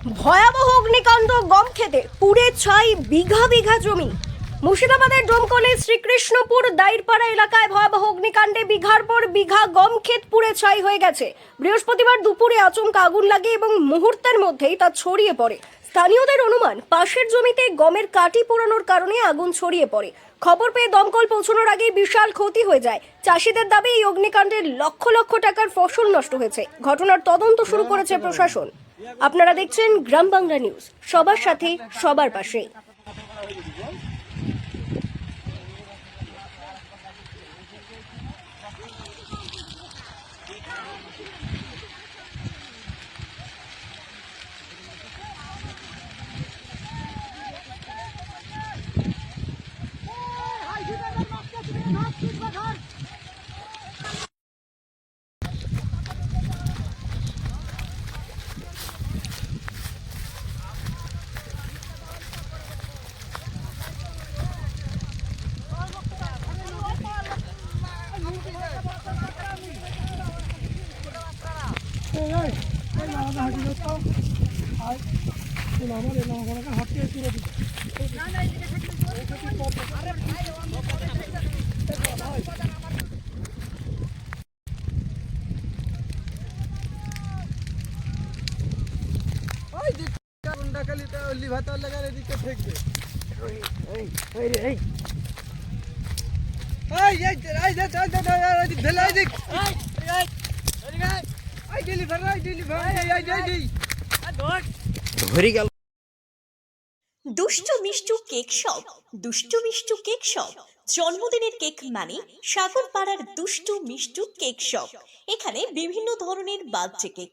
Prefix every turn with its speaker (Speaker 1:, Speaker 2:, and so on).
Speaker 1: ভয়াবহ অগ্নিকাণ্ড গম খেতে পুড়ে ছাই বিঘা বিঘা জমি। মুর্শিদাবাদের ডোমকলে শ্রীকৃষ্ণপুর দাইরপাড়া এলাকায় ভয়াবহ অগ্নিকাণ্ডে বিঘার পর বিঘা গম ক্ষেত পুড়ে ছাই হয়ে গেছে। বৃহস্পতিবার দুপুরে আচমকা আগুন লাগে এবং মুহূর্তের মধ্যেই তা ছড়িয়ে পড়ে। স্থানীয়দের অনুমান, পাশের জমিতে গমের কাটি পোড়ানোর কারণে আগুন ছড়িয়ে পড়ে। খবর পেয়ে দমকল পৌঁছানোর আগেই বিশাল ক্ষতি হয়ে যায়। চাষিদের দাবি, এই অগ্নিকাণ্ডের লক্ষ লক্ষ টাকার ফসল নষ্ট হয়েছে। ঘটনার তদন্ত শুরু করেছে প্রশাসন। আপনারা দেখছেন গ্রাম বাংলা নিউজ সবার সাথে সবার পাশে
Speaker 2: ওই দিক কোনটা খালি তো লিভার লাগার এদিকে ঠেকবে এই এই এই এই এই এই এই এই এই এই দিক ঢেলে এই দিক এই এই এই এই ডেলিভার এই ডেলিভার এই এই এই ধরে গেল।
Speaker 3: দুষ্টু Mishtu cake shop Dushtu Mishtu cake shop. জন্মদিনের কেক মানে সাগর পাড়ার দুষ্টু মিষ্টু কেক শপ। এখানে বিভিন্ন ধরনের বার্থডে কেক।